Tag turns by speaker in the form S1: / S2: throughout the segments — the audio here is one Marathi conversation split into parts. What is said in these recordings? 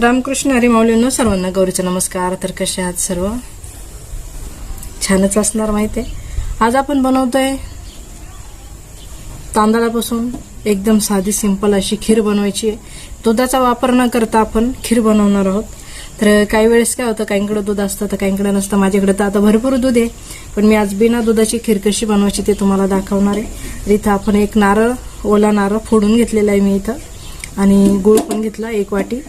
S1: रामकृष्ण हरिमाऊलींनो सर्वांना गौरीचा नमस्कार. तर कसे आहात सर्व? छानच असणार माहिती आहे. आज आपण बनवतोय तांदळापासून एकदम साधी सिंपल अशी खीर बनवायची आहे. दुधाचा वापर न करता आपण खीर बनवणार आहोत. तर काही वेळेस काय होतं काहींकडे दूध असतं तर काहींकडे नसतं. माझ्याकडे तर आता भरपूर दूध आहे. पण मी आज बिना दुधाची खीर कशी बनवायची ते तुम्हाला दाखवणार आहे. तर इथं आपण एक नारळ ओला नारळ फोडून घेतलेला आहे मी इथं. आणि गुळ पण घेतला एक वाटी.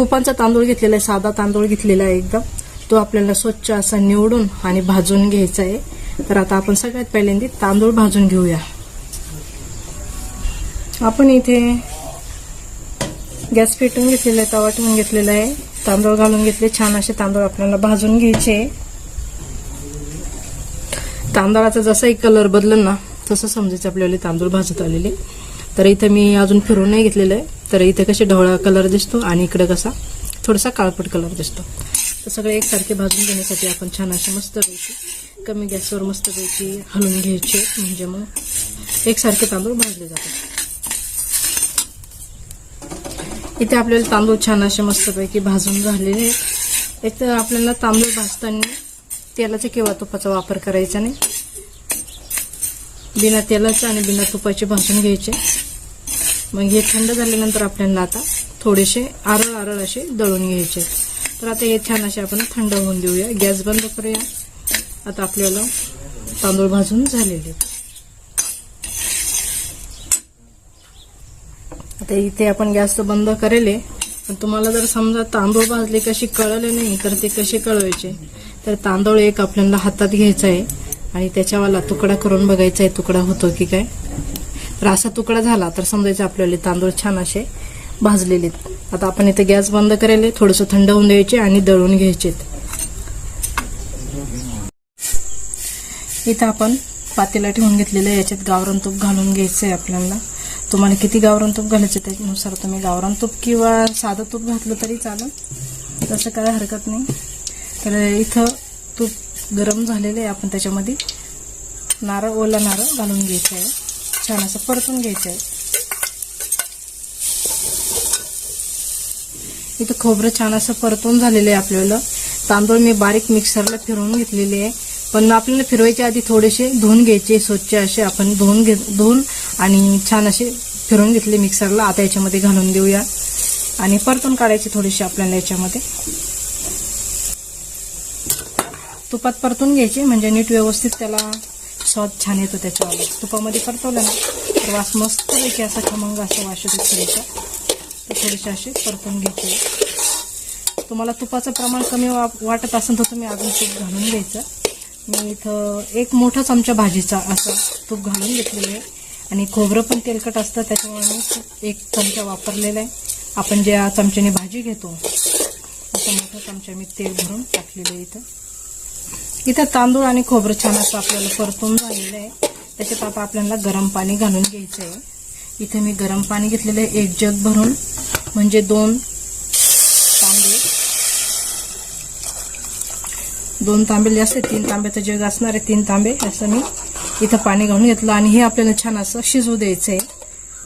S1: कुपांचा तांदूळ घेतलेला आहे साधा तांदूळ घेतलेला आहे एकदम. तो आपल्याला स्वच्छ असा निवडून आणि भाजून घ्यायचा आहे. तर आता आपण सगळ्यात पहिल्यांदा तांदूळ भाजून घेऊया. आपण इथे गॅस पेटून घेतलेला आहे तवा ठेवून घेतलेला आहे. तांदूळ घालून घेतले छान असे तांदूळ आपल्याला भाजून घ्यायचे तांदळाचा जसाही कलर बदलल ना तसं समजायचं आपल्याला तांदूळ भाजत आलेले. तर इथं मी अजून फिरून नाही घेतलेलं आहे. तर इथे कसे ढवळा कलर दिसतो आणि इकडं कसा थोडासा काळपट कलर दिसतो. तर सगळे एकसारखे भाजून घेण्यासाठी आपण छान असे मस्तपैकी कमी गॅसवर मस्तपैकी हलवून घ्यायचे. म्हणजे मग एकसारखे तांदूळ भाजले जातात. इथे आपल्याला तांदूळ छान असे मस्तपैकी भाजून झालेले आहेत. एक तर आपल्याला तांदूळ भाजताना तेलाचा किंवा तुपाचा वापर करायचा नाही. बिना तेलाचं आणि बिना तुपाचे भाजून घ्यायचे. मग हे थंड झाल्यानंतर आपल्याला आता थोडेसे आरळ आरळ असे दळून घ्यायचे. तर आता हे छान असे आपण थंड होऊन देऊया. गॅस बंद करूया. आता आपल्याला तांदूळ भाजून झालेले आहेत. आता इथे आपण गॅस बंद करेले पण तुम्हाला जर समजा तांदूळ भाजले कशी कळले नाही तर ते कसे कळवायचे? तर तांदूळ एक आपल्याला हातात घ्यायचा आहे आणि त्याच्यावाला तुकडा करून बघायचा आहे तुकडा होतो की काय? तर असा तुकडा झाला तर समजायचं आपल्याला तांदूळ छान असे भाजलेले आहेत. आता आपण इथे गॅस बंद करायला थोडंसं थंड होऊन द्यायचे आणि दळून घ्यायचे इथं आपण पातेला ठेवून घेतलेलं आहे याच्यात गावरान तूप घालून घ्यायचं आहे आपल्याला. तुम्हाला किती गावरान तूप घालायचं त्याच्यानुसार तुम्ही गावरान तूप किंवा साधं तूप घातलं तरी चालेल. तसं काय हरकत नाही. तर इथं तूप गरम झालेलं आहे आपण त्याच्यामध्ये नारळ ओला नारळ घालून घ्यायचं आहे. छान असं परतून घ्यायचं आहे इथं खोबरं छान असं परतून झालेलं आहे आपल्याला. तांदूळ मी बारीक मिक्सरला फिरवून घेतलेले आहे. पण आपल्याला फिरवायच्या आधी थोडेसे धुवून घ्यायचे स्वच्छ असे आपण धुवून घे धुवून आणि छान असे फिरवून घेतले मिक्सरला. आता याच्यामध्ये घालून देऊया. आणि परतून काढायचे थोडेसे आपल्याला याच्यामध्ये. तुपात परतून घ्यायचे म्हणजे नीट व्यवस्थित त्याला स्वाद छान येतो त्याच्यावर. तुपामध्ये परतवलं ना तर वास मस्त पैकी असा खमंग असा वास येतो थोडीसा तर थोडेसे असे परतून घ्यायचे तुम्हाला तुपाचं प्रमाण कमी वा वाटत असेल तर तुम्ही अजून तूप घालून घ्यायचं. मी इथं एक मोठा चमचा भाजीचा असं तूप घालून घेतलेलं आहे. आणि खोबरं पण तेलकट असतं त्याच्यामुळे मी एक चमचा वापरलेला आहे. आपण ज्या चमच्याने भाजी घेतो असा मोठा चमचा मी तेल भरून टाकलेलं आहे इथं. इथं तांदूळ आणि खोबरं छान असं आपल्याला परतून झालेलं आहे. त्याच्यात आता आपल्याला गरम पाणी घालून घ्यायचं आहे इथे मी गरम पाणी घेतलेलं आहे एक जग भरून. म्हणजे दोन तांबे दोन तांबे जास्त तीन तांब्याचं जग असणार आहे तीन तांबे असं मी इथं पाणी घालून घेतलं. आणि हे आपल्याला छान असं शिजू द्यायचं आहे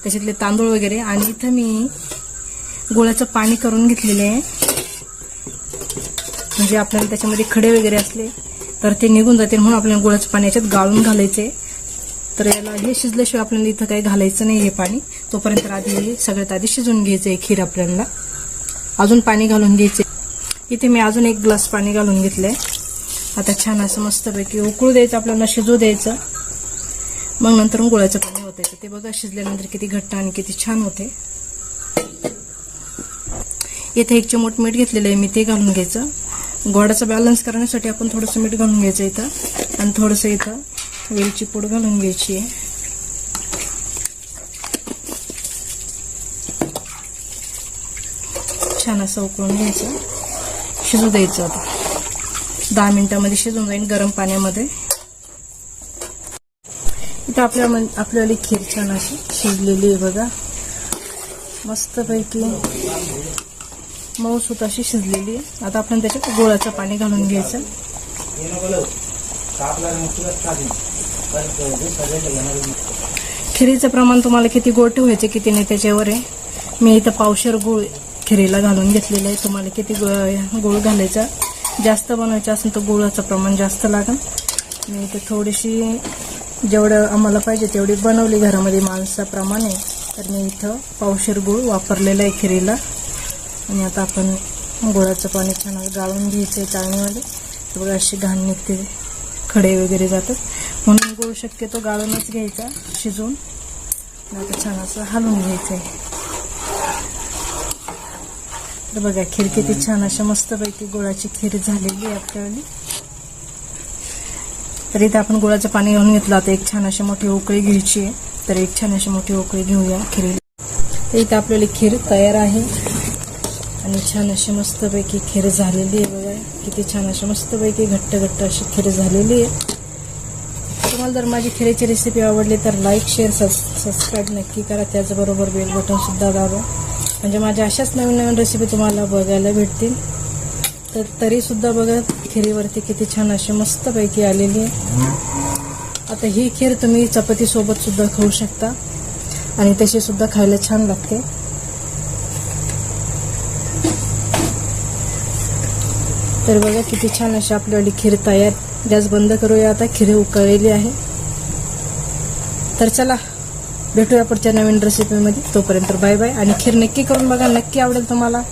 S1: त्याच्यातले तांदूळ वगैरे. आणि इथं मी गुळाचं पाणी करून घेतलेलं आहे. म्हणजे आपल्याला त्याच्यामध्ये खडे वगैरे असले तर ते निघून जातील म्हणून आपल्याला गुळाचं पाणी याच्यात गाळून घालायचे तर याला हे शिजल्याशिवाय आपल्याला इथं काही घालायचं नाही हे पाणी. तोपर्यंत आधी हे सगळ्यात आधी शिजवून घ्यायचं आहे खीर आपल्याला. अजून पाणी घालून घ्यायचे इथे मी अजून एक ग्लास पाणी घालून घेतलंय. आता छान असं मस्तपैकी उकळू द्यायचं आपल्याला शिजू द्यायचं. मग नंतर गुळाचं पाणी होतं ते बघा शिजल्यानंतर किती घट्ट आणि किती छान होते. इथे एक चिमूट मीठ घेतलेलं आहे मी ते घालून घ्यायचं. गोडाचा बॅलन्स करण्यासाठी आपण थोडंसं मीठ घालून घ्यायचं इथं. आणि थोडंसं इथं वेलची पूड घालून घ्यायची. आहे छान असं उकळून घ्यायचं. शिजू द्यायचं आता. दहा मिनिटामध्ये शिजून जाईल गरम पाण्यामध्ये. इथं आपल्या आपल्याला खीर छान अशी शिजलेली आहे बघा. मस्तपैकी. मऊसूत अशी शिजलेली आहे. आता आपण त्याच्यात गोळाचं पाणी घालून घ्यायचं. खिरीचं प्रमाण तुम्हाला किती गोड ठेवायचं किती नाही त्याच्यावर आहे. मी इथं पावशर गुळ खिरीला घालून घेतलेलं आहे. तुम्हाला किती गुळ घालायचा जास्त बनवायचं असेल तर गुळाचं प्रमाण जास्त लागेल. मी इथे थोडीशी जेवढं आम्हाला पाहिजे तेवढी बनवली. घरामध्ये माणसाप्रमाणे. तर मी इथं पावशेर गुळ वापरलेला आहे खिरीला. आणि आता आपण गुळाचं पाणी छान गाळून घ्यायचं आहे चाळणीमध्ये. तर बघा अशी घाण निघते. खडे वगैरे जातात. म्हणून गुळ शक्यतो गाळूनच घ्यायचा शिजवून. आता छान असं हलवून घ्यायचं आहे तर बघा खीर किती छान अशा मस्तपैकी गुळाची खीर झालेली आहे आपल्यावाली तर इथे आपण गुळाचं पाणी घेऊन घेतलं. आता एक छान अशी मोठी उकळी घ्यायची आहे. तर एक छान अशी मोठी उकळी घेऊया खीर तर इथे आपल्याला खीर तयार आहे. आणि छान अशी मस्तपैकी खीर झालेली आहे बघा. किती छान अशी मस्तपैकी घट्ट घट्ट अशी खीर झालेली आहे. तुम्हाला जर माझी खिरीची रेसिपी आवडली तर लाईक शेअर सबस्क्राईब नक्की करा. त्याचबरोबर बेल बटनसुद्धा दाबा. म्हणजे माझ्या अशाच नवीन नवीन रेसिपी तुम्हाला बघायला भेटतील. तर तरीसुद्धा बघा खिरीवरती किती छान अशी मस्तपैकी आलेली आहे. आता ही खीर तुम्ही चपातीसोबतसुद्धा खाऊ शकता. आणि तशीसुद्धा खायला छान लागते. तर बघा किती छान अशी आपल्याली खीर तयार. गॅस बंद करूया आता. खीर उकळलेली आहे. तर चला भेटूया पुढच्या नवीन रेसिपीमध्ये तोपर्यंत बाय बाय आणि खीर नक्की करून बघा. नक्की आवडेल तुम्हाला.